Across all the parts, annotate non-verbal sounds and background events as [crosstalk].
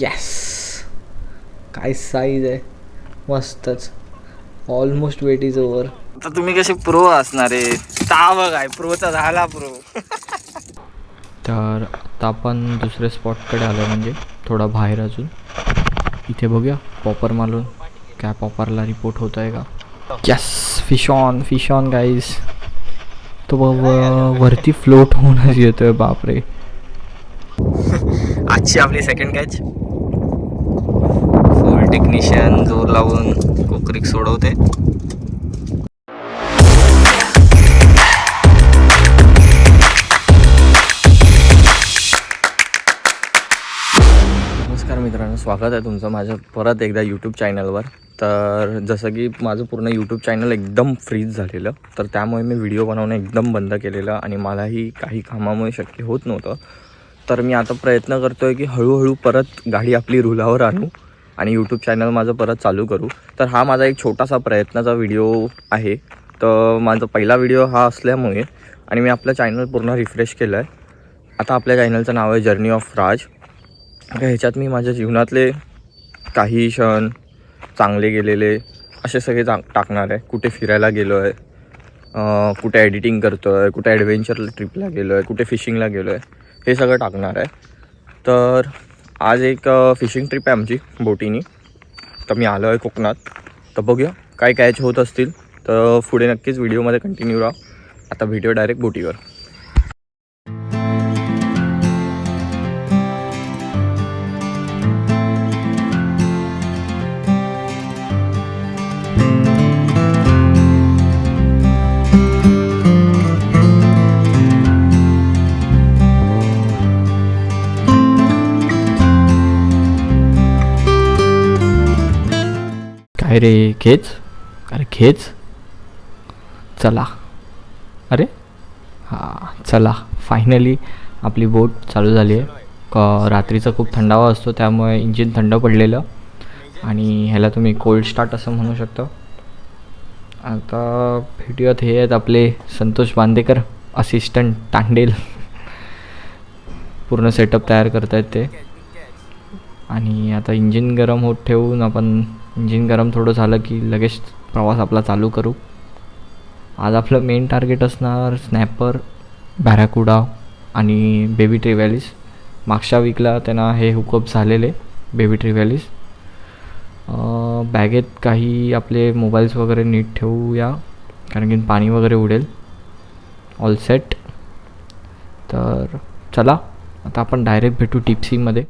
Yes काय size आहे. मस्तच. ऑलमोस्ट वेट इज ओव्हर आता तुम्ही कसे प्रो असणार आहे. ता बघाय प्रोचा झाला प्रो तर आता आपण दुसऱ्या स्पॉटकडे आलो म्हणजे थोडा बाहेर अजून. इथे बघूया पॉपर मालून काय पॉपरला रिपोर्ट होत आहे का? Yes fish on fish on guys तो ब- व- वरती फ्लोट होऊनच येतोय बापरे. [laughs] आजची आपली सेकंड कॅच टेक्निशियन जोर लावून कोकरीक सोडवते. नमस्कार मित्रांनो स्वागत आहे तुमचं माझ्या परत एकदा यूट्यूब चॅनलवर तर जसं की माझं पूर्ण यूट्यूब चॅनल एकदम फ्रीज झालेलं तर त्यामुळे मी व्हिडिओ बनवणं एकदम बंद केलेलं आणि मलाही काही कामामुळे शक्य होत नव्हतं. तर मी आता प्रयत्न करतो आहे की हळूहळू परत गाडी आपली रुलावर आणू. आणि यूट्यूब चॅनल माझं परत चालू करू. तर हा माझा एक छोटासा प्रयत्नाचा व्हिडिओ आहे. तर माझा पहिला व्हिडिओ हा असल्यामुळे आणि मी आपलं चॅनल पूर्ण रिफ्रेश केलं आहे आता आपल्या चॅनलचं नाव आहे जर्नी ऑफ राज तर ह्याच्यात मी माझ्या जीवनातले काही क्षण चांगले गेलेले असे सगळे चा टाकणार आहे. कुठे फिरायला गेलो आहे कुठे एडिटिंग करतो आहे कुठे ॲडव्हेंचर ट्रिपला गेलो आहे कुठे फिशिंगला गेलो आहे हे सगळं टाकणार आहे. तर आज एक फिशिंग ट्रिप आहे आमची बोटीनी. तर मी आलो आहे कोकणात. तर बघूया काय कॅच होत असतील. तर पुढे नक्कीच व्हिडिओमध्ये कंटिन्यू राहा. आता व्हिडिओ डायरेक्ट बोटीवर. काय रे खेच. अरे खेच. चला. अरे? हां चला. फायनली आपली बोट चालू झाली आहे. क रात्रीचा खूप थंडावा असतो त्यामुळे इंजिन थंड पडलेलं. आणि ह्याला तुम्ही कोल्ड स्टार्ट असं म्हणू शकता. आता भेटूयात हे आहेत आपले संतोष बांदेकर असिस्टंट तांडेल. पूर्ण सेटअप तयार करतायत ते. आणि आता इंजिन गरम होत ठेवून आपण इंजिन गरम थोडं झालं की लगेच प्रवास आपला चालू करू. आज आपलं मेन टार्गेट असणार स्नॅपर बॅराकुडा आणि बेबी ट्रिव्हॅलीस मागच्या वीकला त्यांना हे हुकअप झालेले बेबी ट्रिव्हॅलीस बॅगेत काही आपले मोबाईल्स वगैरे नीट ठेवूया कारण की पाणी वगैरे उडेल. ऑल सेट तर चला आता आपण डायरेक्ट भेटू टिप्सीमध्ये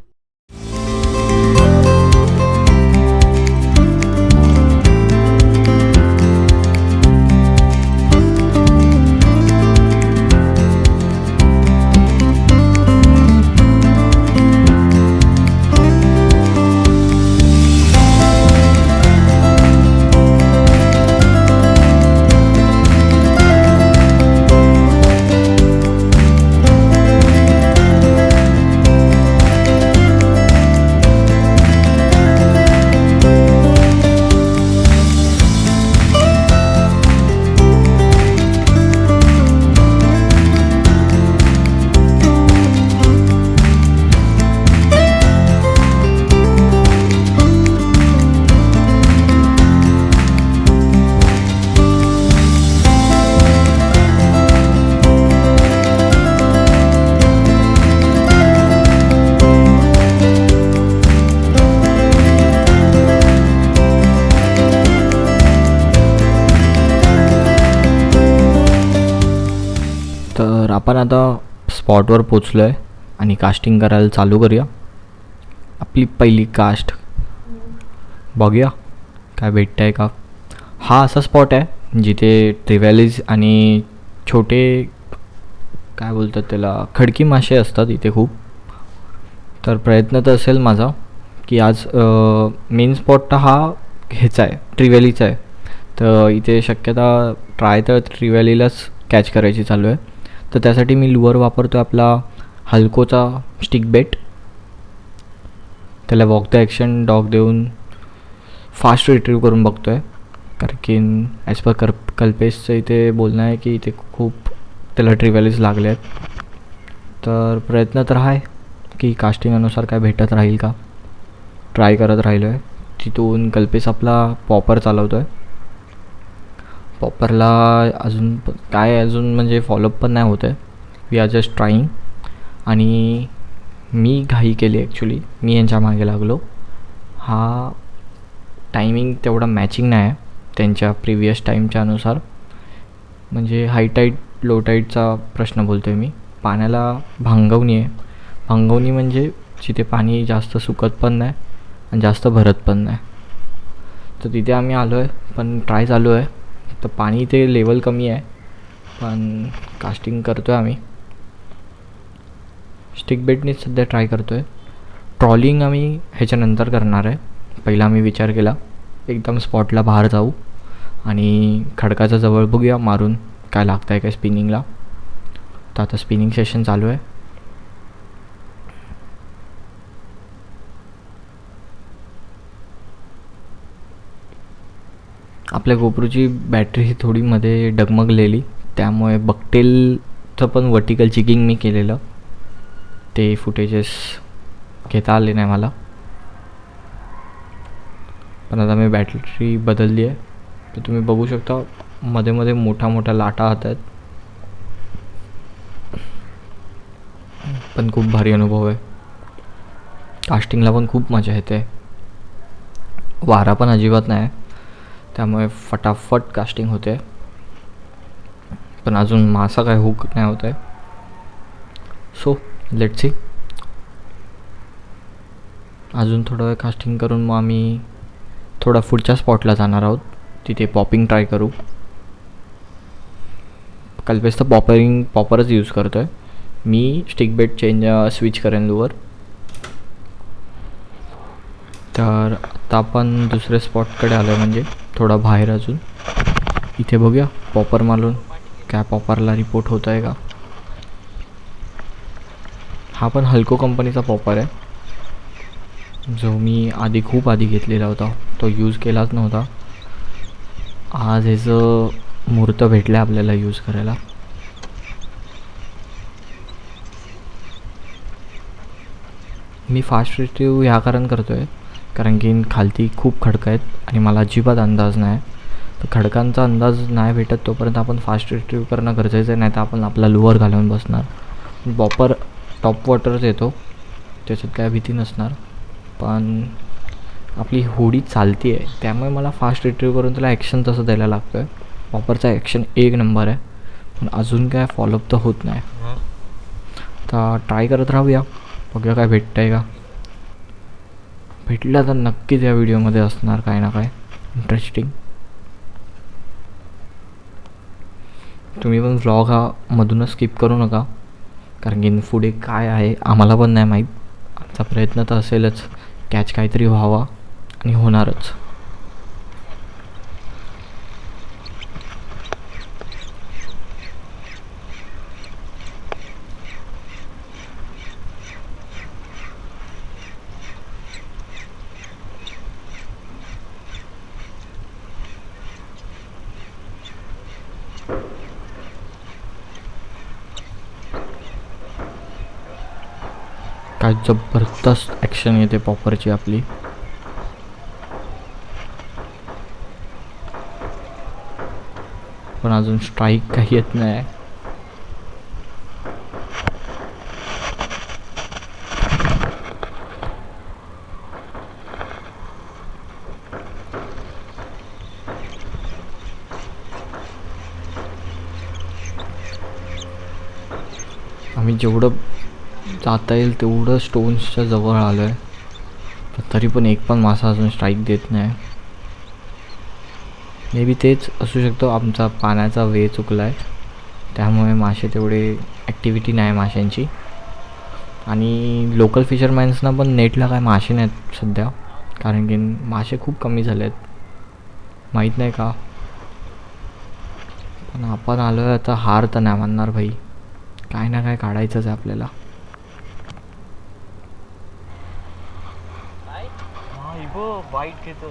आपण आता स्पॉटवर पोचलो आहे आणि कास्टिंग करायला चालू करूया. आपली पहिली कास्ट बघूया काय भेटतं आहे का? हा असा स्पॉट आहे जिथे ट्रिव्हॅलीज आणि छोटे काय बोलतात त्याला खडकी मासे असतात इथे खूप. तर प्रयत्न तर असेल माझा की आज मेन स्पॉट तर हा ह्याचा आहे ट्रिव्हॅलीचा आहे. तर इथे शक्यता ट्राय तर ट्रिव्हॅलीलाच कॅच करायची चालू आहे. तर त्यासाठी मी लुअर वापरतो आपला हलकोचा स्टिक बेट त्याला वॉक द ॲक्शन डॉग देऊन फास्ट रिट्रीव करून बघतो आहे कारण की ॲज पर कर कल्पेशचं इथे बोलणं आहे की इथे खूप त्याला ट्रिव्हॅलीज लागले आहेत. तर प्रयत्न तर आहे की कास्टिंगनुसार काय भेटत राहील का? ट्राय करत राहिलो आहे तिथून कल्पेश आपला पॉपर चालवतो आहे पॉपरला अजून काय अजून म्हणजे फॉलोअप पण नाही होत आहे. वी आर जस्ट ट्राईंग आणि मी घाई केली ॲक्च्युली मी यांच्या मागे लागलो. हा टायमिंग तेवढा मॅचिंग नाही आहे त्यांच्या प्रिव्हियस टाईमच्या अनुसार. म्हणजे हाय टाईट लो टाईटचा प्रश्न बोलतो आहे मी. पाण्याला भांगवणी आहे. भांगवणी म्हणजे जिथे पाणी जास्त सुकत पण नाही आणि जास्त भरत पण नाही. तर तिथे आम्ही आलो आहे पण ट्राय चालू आहे. तर पाणी इथे लेवल कमी आहे. पण कास्टिंग करतो आहे आम्ही स्टिक बेटनीच सध्या ट्राय करतो आहे ट्रॉलिंग आम्ही ह्याच्यानंतर करणार आहे. पहिला आम्ही विचार केला एकदम स्पॉटला बाहेर जाऊ आणि खडकाच्या जवळ बघूया मारून काय लागतं आहे काय स्पिनिंगला तर आता स्पिनिंग सेशन चालू आहे. आपल्या गोप्रोची बॅटरी ही थोडी मध्ये डगमगलेली. त्यामुळे बकटेलचं पण वर्टिकल चिकिंग मी केलेलं. ते फुटेजेस घेता आले नाही मला. पण आता मी बॅटरी बदलली आहे. तर तुम्ही बघू शकता मध्ये मध्ये मोठ्या मोठ्या लाटा आत आहेत. पण खूप भारी अनुभव आहे. कास्टिंगला पण खूप मजा येते. वारा पण अजिबात नाही. त्यामुळे फटाफट कास्टिंग होते. पण अजून मासा काय हुक नाही होत आहे सो लेट सी अजून थोडं वेळ कास्टिंग करून मग आम्ही थोडा पुढच्या स्पॉटला जाणार आहोत. तिथे पॉपिंग ट्राय करू. कल्पेस तर पॉपरिंग पॉपरच यूज करतो आहे मी स्टिक बेट चेंज स्विच करेन लूवर तर आता आपण दुसऱ्या स्पॉटकडे आलो आहे म्हणजे थोडा बाहेर अजून. इथे बघूया पॉपर मारून काय पॉपरला रिपोर्ट होत आहे का? हा पण हल्को कंपनीचा पॉपर आहे. जो मी आधी खूप आधी घेतलेला होता तो यूज केलाच नव्हता. आज ह्याचं मूर्त भेटलं आहे आपल्याला यूज करायला. मी फास्ट रिट्रीव ह्या कारण करतो आहे कारण की खालती खूप खडकं आहेत आणि मला अजिबात अंदाज नाही. तर खडकांचा अंदाज नाही भेटत तोपर्यंत आपण फास्ट रिट्रीव करणं गरजेचं आहे नाही तर आपण आपला लोअर घालून बसणार. बॉपर टॉप वॉटरच येतो त्याच्यात काय भीती नसणार. पण आपली होडी चालती आहे त्यामुळे मला फास्ट रिट्रीव करून त्याला ॲक्शन तसं द्यायला लागतं आहे बॉपरचा ॲक्शन एक नंबर आहे पण अजून काय फॉलोअप तर होत नाही. तर ट्राय करत राहूया बघूया काय भेटतं आहे का. भेटला तर नक्कीच या व्हिडिओमध्ये असणार काय ना काय इंटरेस्टिंग तुम्ही पण व्लॉग हा मधूनच स्किप करू नका. कारण की पुढे काय आहे आम्हाला पण नाही माहीत. आमचा प्रयत्न तर असेलच. कॅच काहीतरी व्हावा आणि होणारच. काय जबरदस्त ॲक्शन येते पॉपरची आपली. पण अजून स्ट्राईक काही येत नाही. आम्ही जेवढं जाता येईल तेवढं स्टोन्सच्या जवळ आलो आहे तरी पण एक पण मासा अजून स्ट्राईक देत नाही. मे बी तेच असू शकतो आमचा पाण्याचा वे चुकला आहे त्यामुळे मासे तेवढे ॲक्टिव्हिटी नाही माशांची. आणि लोकल फिशरमॅन्सना पण नेटला काय मासे नाहीत सध्या. कारण की मासे खूप कमी झाले आहेत माहीत नाही का? पण आपण आलो आहे आता हार तर नाही मानणार भाई. काय ना काय काढायचंच आहे आपल्याला. वाईट घेतो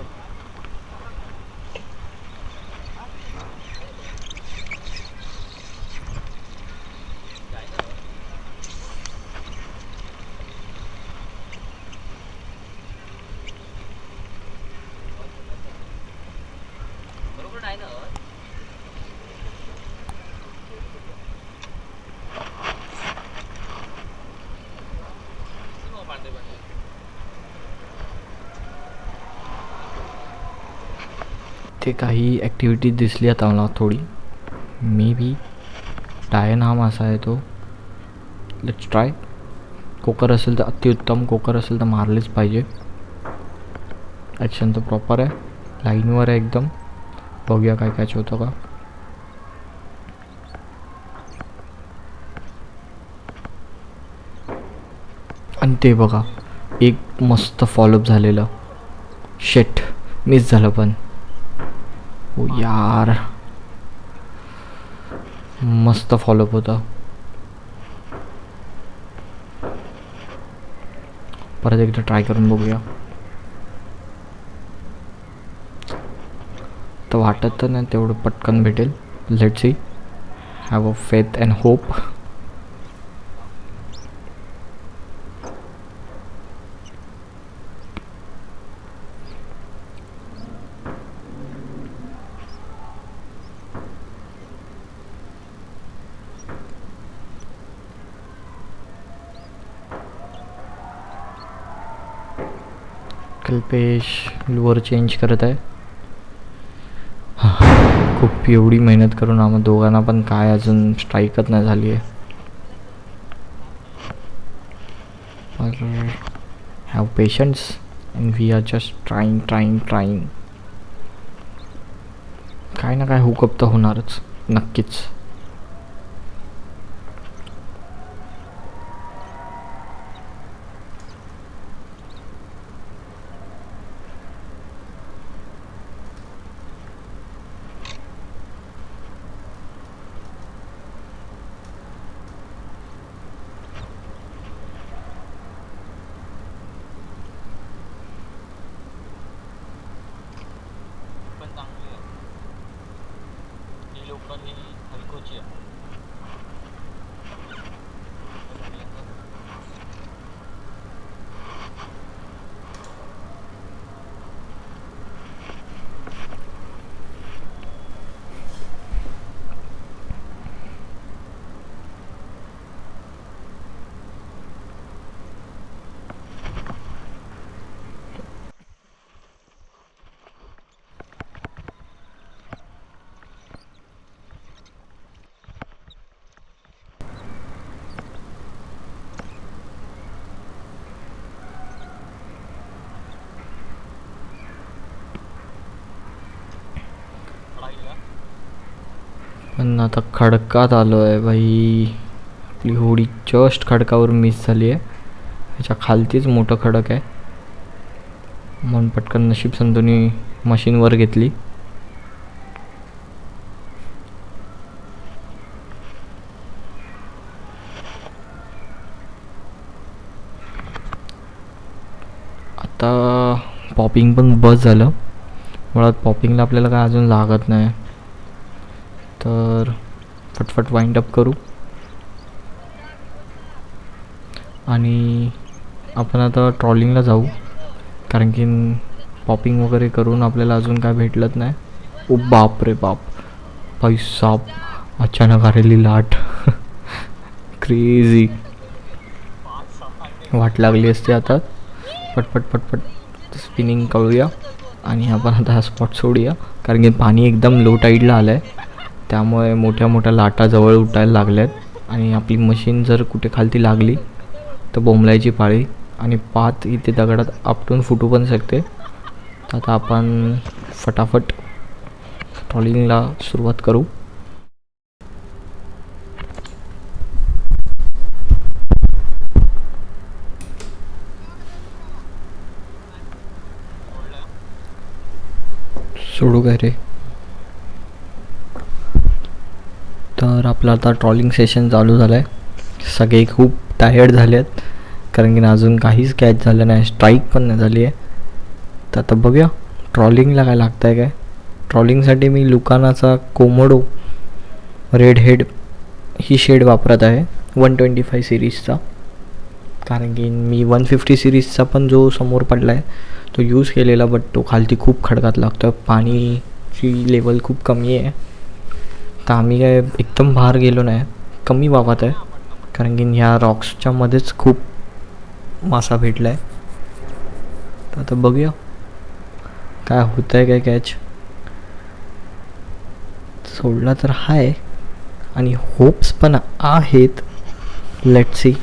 इथे काही ॲक्टिव्हिटी दिसली आता मला थोडी. मे बी टायन हा मासा आहे तो. लेट्स ट्राय कोकर असेल तर अतिउत्तम कोकर असेल तर मारलेच पाहिजे. ॲक्शन तर प्रॉपर आहे. लाईनवर आहे एकदम. बघूया काय कॅच होतं का. आणि ते बघा. एक मस्त फॉलोअप झालेलं. शेट मिस झालं पण. ओ यार। मस्त फॉलोअप होता। परत एकदा ट्राय करून बघूया। तर वाटत तर नाही तेवढं पटकन भेटेल. Let see have a faith and hope Kalpesh lure change करत आहे. खूप एवढी मेहनत करून आम्हा दोघांना पण काय अजून स्ट्राईकच नाही झाली आहे. Have patience and we are just trying trying trying काय ना काय हुकअप तर होणारच, नक्कीच. पण आता खडकात आलो आहे बाई. आपली होडी जस्ट खडकावर मिस झाली आहे. ह्याच्या खालतीच मोठं खडक आहे. म्हणून पटकन नशीब संतोनी मशीनवर घेतली. आता पॉपिंग पण बस झालं. मुळात पॉपिंगला आपल्याला काय अजून लागत नाही. तर फटफट वाइंड अप करू. आणि आपण आता ट्रॉलिंगला जाऊ. कारण की पॉपिंग वगैरे करून आपल्याला अजून काय भेटलंच नाही. ओ बाप रे बाप. पैसा अचानक आलेली लाट. [laughs] क्रेझी वाट लागली असते आता. पटपट पटपट स्पिनिंग कळूया आणि आपण आता हा स्पॉट सोडूया. कारण की पाणी एकदम लो टाईडला आलं आहे त्यामुळे मोठ्या मोठ्या लाटा जवळ उठायला लागल्यात. आणि आपली मशीन जर कुठे खालती लागली तर बोंबलायची पाळी आणि पात इथे दगडात आपटून फुटू पण शकते. तर आता आपण फटाफट ट्रॉलिंगला सुरुवात करू. सोडू काय रे? तर आपलं आता ट्रॉलिंग सेशन चालू झालं आहे सगळे खूप टायर्ड झाले आहेत कारण की अजून काहीच कॅच झालं नाही स्ट्राईक पण नाही झाली आहे तर आता बघूया ट्रॉलिंगला काय लागतं आहे काय? ट्रॉलिंगसाठी मी लुकानाचा कोमोडो रेड हेड ही शेड वापरत आहे वन ट्वेंटी फाय सिरीजचा कारण की मी वन फिफ्टी सिरीजचा पण जो समोर पडला आहे तो यूज केलेला बट तो खालती खूप खडकात लागतो पाणीची लेवल खूप कमी आहे. तर आम्ही काय एकदम बाहेर गेलो नाही. कमी वावात आहे. कारण की ह्या रॉक्सच्या मध्येच खूप मासा भेटला आहे तर आता बघूया. काय होतं आहे काय कॅच सोडला तर आहे आणि होप्स पण आहेत. लेट सी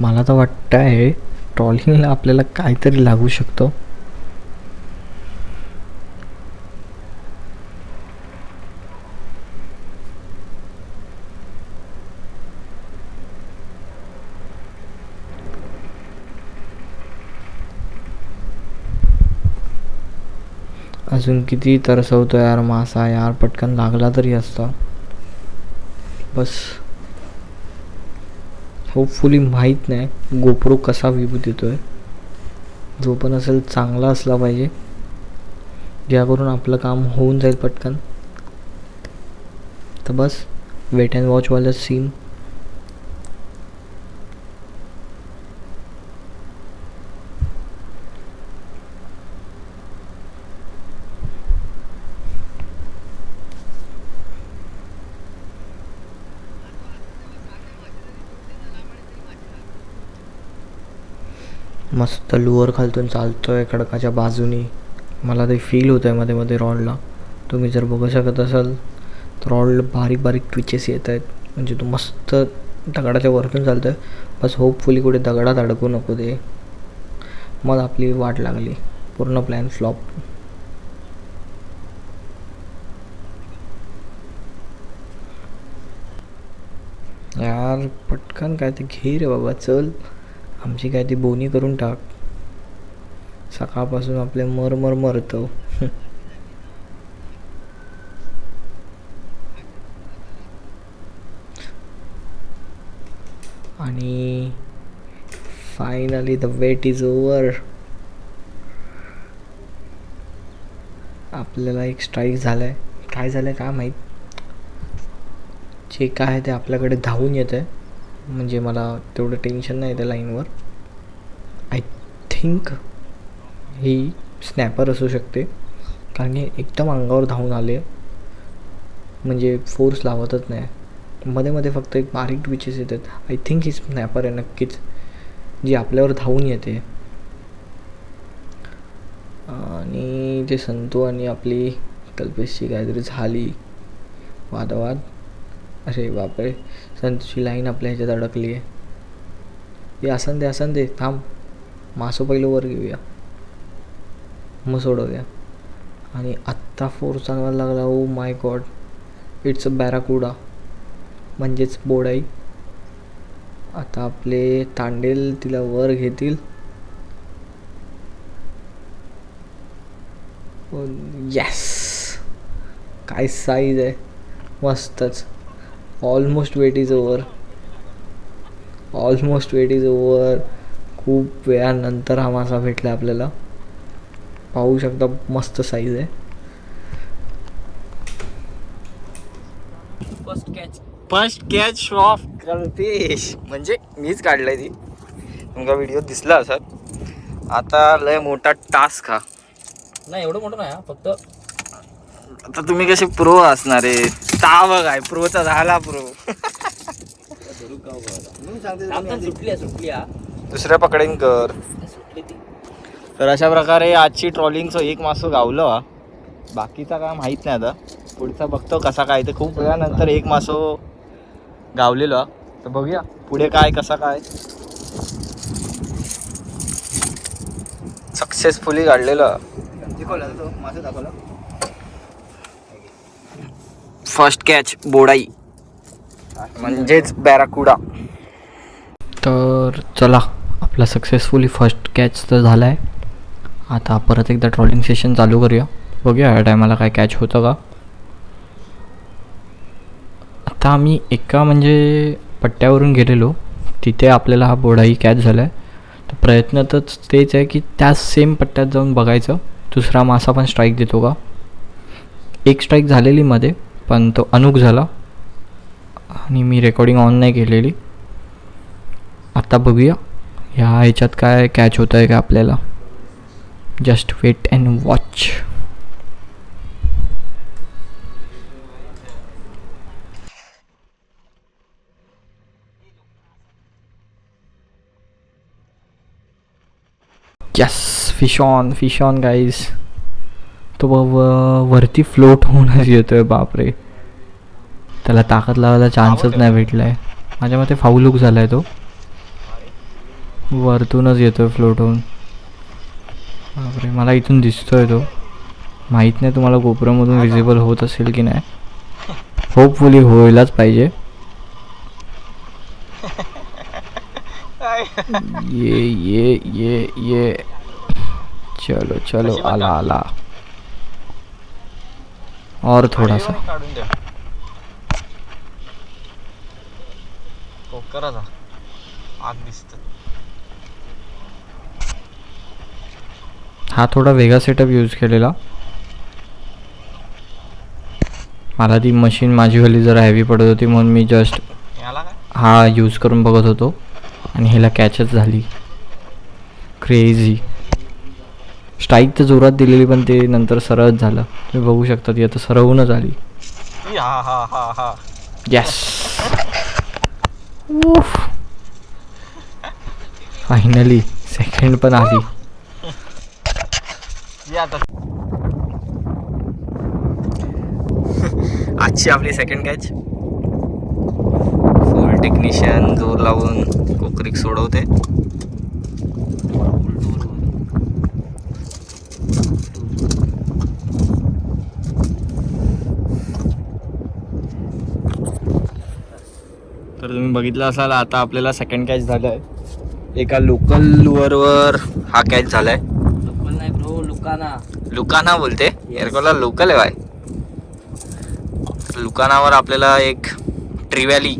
मला तर वाटतं आहे ट्रॉलिंगला आपल्याला काहीतरी लागू शकतो. अजून किती तरसवतो यार मासा यार पटकन लागला तरी असता. बस. होपफुली माहीत नाही. गोप्रो कसा व्ह्यू आहे जो पण असेल चांगला असला पाहिजे. ज्याकरून आपलं काम होऊन जाईल पटकन. तर बस वेट अँड वॉचवाल्या सीन मस्त लुअर खालतून चालतो आहे खडकाच्या बाजूनी. मला ते फील होत आहे मध्ये मध्ये रॉडला. तुम्ही जर बघू शकत असाल तर रॉडला बारीक बारीक ट्विचेस येत आहेत म्हणजे तो मस्त दगडाच्या वरतून चालतोय. बस होपफुली कुठे दगडात अडकू नको ते. मग आपली वाट लागली. पूर्ण प्लॅन फ्लॉप यार पटकन काय ते घे रे बाबा चल. आमची काय ती बोनी करून टाक. सकाळपासून आपले मर मर मरतो आणि finally the wait is over आपल्याला एक स्ट्राईक झालाय. काय झालंय काय माहीत? जे काय आहे ते आपल्याकडे धावून येत आहे म्हणजे मला तेवढं टेन्शन नाही त्या लाईनवर आय थिंक ही स्नॅपर असू शकते. कारण की एकदम अंगावर धावून आले. म्हणजे फोर्स लावतच नाही. मध्ये मध्ये फक्त एक बारीक ट्विचेस येतात. आय थिंक ही स्नॅपर आहे नक्कीच. जी आपल्यावर धावून येते. आणि ते संतू आणि आपली कल्पेशची काहीतरी झाली. वादावाद. अरे बापरे. संतची लाईन आपल्या ह्याच्यात अडकली आहे. ये आसन दे आसन दे थांब. मासो पहिलं वर घेऊया. मग सोडवूया. आणि आत्ता फोर्स सांगायला लागला. Oh my God it's a बॅराकुडा म्हणजेच बोडाई. आता आपले तांडेल तिला वर घेतील. Oh, यस काय साईज आहे. मस्तच. Almost wait is over almost wait is over खूप वेळानंतर हा मासा भेटला आपल्याला. पाहू शकता मस्त साईज आहे. First catch first catch of Kalpesh म्हणजे मीच काढलाय ती. तुमचा व्हिडिओ दिसला असत आता लय मोठा टास्क हा. नाही एवढं मोठं नाही हा फक्त आता तुम्ही कसे प्रो असणार आहे ता बघाय प्रोचा झाला प्रो. हा दुसऱ्या पकडेन कर. सुटली ती. तर अशा प्रकारे आजची ट्रॉलिंगचं एक मासं गावलं. हा. बाकीचा काय माहीत नाही आता. पुढचा बघतो कसा काय तर खूप वेळानंतर एक मासं गावलेलं. हा. तर बघूया पुढे काय कसा काय. सक्सेसफुली काढलेलं. फर्स्ट कॅच बोडाई. म्हणजेच बॅराकुडा. तर चला आपला सक्सेसफुली फर्स्ट कॅच तर झाला आहे आता परत एकदा ट्रॉलिंग सेशन चालू करूया. बघूया या टायमाला काय कॅच होतं का. आता आम्ही एका म्हणजे पट्ट्यावरून गेलेलो. तिथे आपल्याला हा बोडाही कॅच झाला आहे तर प्रयत्न तर तेच आहे की त्याच सेम पट्ट्यात जाऊन बघायचं. दुसरा मासा पण स्ट्राईक देतो का. एक स्ट्राईक झालेली मध्ये. पण तो अनुक झाला. आणि मी रेकॉर्डिंग ऑन नाही केलेली. आत्ता बघूया ह्या ह्याच्यात काय कॅच होतं आहे का आपल्याला. Just wait and watch yes fish on fish on guys तो वरती फ्लोट होऊनच येतोय बापरे. त्याला ताकद लावायला चान्सच नाही भेटलाय. माझ्या मते फाऊलूक झालाय तो. वरतूनच येतोय फ्लोट होऊन. बापरे मला इथून दिसतोय तो. माहीत नाही तुम्हाला गोपुरामधून विजिबल होत असेल की नाही. होपफुली होईलाच पाहिजे. [laughs] ये ये ये ये. चलो चलो. आला आला. और थोड़ा सा। काढून द्या दिसत। हा थोडा वेगळा सेटअप यूज केलेला। मला ती मशीन माझीवाली जरा हेवी पडत होती म्हणून मी जस्ट हा यूज करून बघत होतो. आणि ह्याला कॅचच झाली. क्रेझी स्ट्राईक तर जोरात दिलेली पण ते नंतर सरळच झालं. तुम्ही बघू शकता ती आता सरळूनच आली. हा हा हा. हा येस फायनली सेकंड पण आली. आजची आपली सेकंड कॅच फुल टेक्निशियन जोर लावून कोकरीक सोडवते. तर तुम्ही बघितलं असाल आता आपल्याला सेकंड कॅच झालं आहे एका लोकल लुअरवर हा कॅच झालाय. लोकल नाही ब्रो लुकाना. लुकाना बोलते? एअरकोला लोकल आहे बाय. लुकानावर आपल्याला एक ट्रिव्हॅली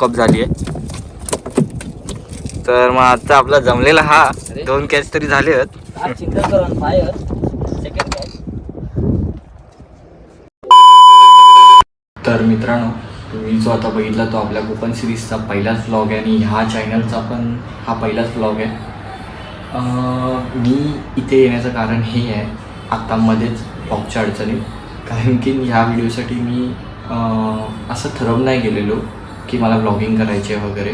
कप झाली आहे. तर मग आजचा आपला जमलेला हा. दोन कॅच तरी झाले तर मित्रांनो तुम्ही जो आता बघितला तो आपल्या कोकण सिरीजचा पहिलाच व्लॉग आहे आणि ह्या चॅनलचा पण हा पहिलाच व्लॉग आहे. मी इथे येण्याचं कारण हे आहे आत्ता मध्येच अडचणीत. कारण की ह्या व्हिडिओसाठी मी असं ठरवून नाही गेलेलो की मला ब्लॉगिंग करायची आहे वगैरे.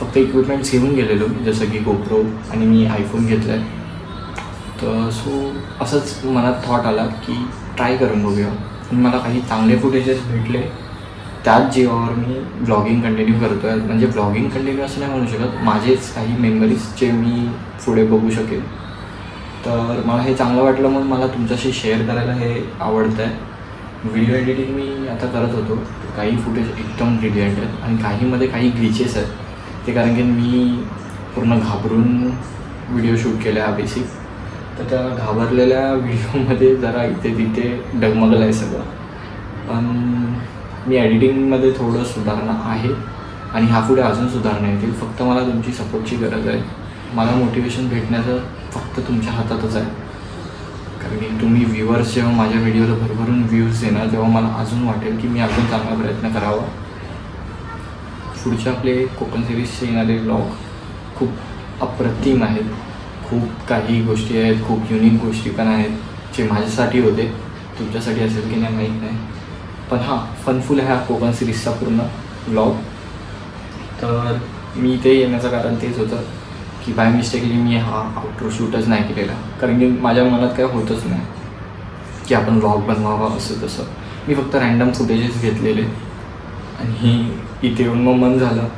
फक्त इक्विपमेंट्स घेऊन गेलेलो जसं की गोप्रो आणि मी आयफोन घेतला आहे तर सो असंच मनात थॉट आला की ट्राय करून बघूया. मला काही चांगले फुटेजेस भेटले. त्याच जीवावर मी ब्लॉगिंग कंटिन्यू करतो आहे म्हणजे ब्लॉगिंग कंटिन्यू असं नाही म्हणू शकत. माझेच काही मेमरीज जे मी पुढे बघू शकेन. तर मला हे चांगलं वाटलं म्हणून मला तुमच्याशी शेअर करायला हे आवडतं आहे व्हिडिओ एडिटिंग मी आता करत होतो. काही फुटेज एकदम ब्रिलियंट आहेत आणि काहीमध्ये काही ग्लिचेस आहेत. ते कारण की मी पूर्ण घाबरून व्हिडिओ शूट केला हा बेसिक तर त्या घाबरलेल्या [laughs] व्हिडिओमध्ये जरा इथे तिथे डगमगलं आहे सगळं. पण मी एडिटिंगमध्ये थोडं सुधारणा आहे आणि ह्या पुढे अजून सुधारणा येतील फक्त मला तुमची सपोर्टची गरज आहे. मला मोटिवेशन भेटण्याचं फक्त तुमच्या हातातच आहे. कारण की तुम्ही व्ह्युअर्स जेव्हा माझ्या व्हिडिओला भरभरून व्ह्यूज देणार तेव्हा मला अजून वाटेल की मी अजून चांगला प्रयत्न करावा. पुढचे आपले कोकण सिरीजचे येणारे ब्लॉग खूप अप्रतिम आहेत. खूप काही गोष्टी आहेत खूप युनिक गोष्टी पण आहेत जे माझ्यासाठी होते. तुमच्यासाठी असेल की नाही माहीत नाही. पण हां फनफुल आहे हा कोकण सिरीजचा पूर्ण ब्लॉग तर मी ते येण्याचं कारण तेच होतं की बाय मिस्टेकली मी हा आउटरो शूटच नाही केलेला. कारण की माझ्या मनात काय होतच नाही की आपण ब्लॉग बनवावा असं तसं. मी फक्त रँडम फुटेजेस घेतलेले. आणि इथे येऊन मग मन झालं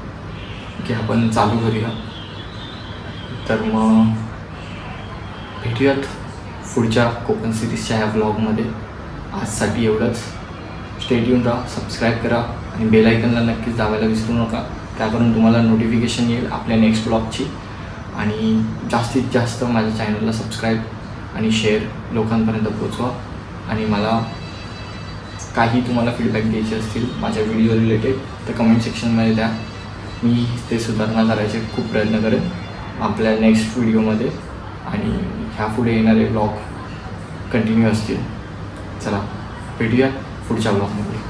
की आपण चालू करूया. तर मग भेटूयात पुढच्या कोकण सिरीजच्या ह्या ब्लॉगमध्ये आजसाठी एवढंच. स्टेट येऊन राहा सबस्क्राईब करा आणि बेलायकनला नक्कीच दाबायला विसरू नका. त्याकडून तुम्हाला नोटिफिकेशन येईल आपल्या नेक्स्ट ब्लॉगची आणि जास्तीत जास्त माझ्या चॅनलला सबस्क्राईब आणि शेअर लोकांपर्यंत पोचवा आणि मला काही तुम्हाला फीडबॅक द्यायचे असतील माझ्या व्हिडिओ रिलेटेड तर कमेंट सेक्शनमध्ये द्या. मी ते सुधारणा करायचे खूप प्रयत्न करेन आपल्या नेक्स्ट व्हिडिओमध्ये आणि ह्या पुढे येणारे ब्लॉग कंटिन्यू असतील. चला भेटूया. पुढच्या ब्लॉगमध्ये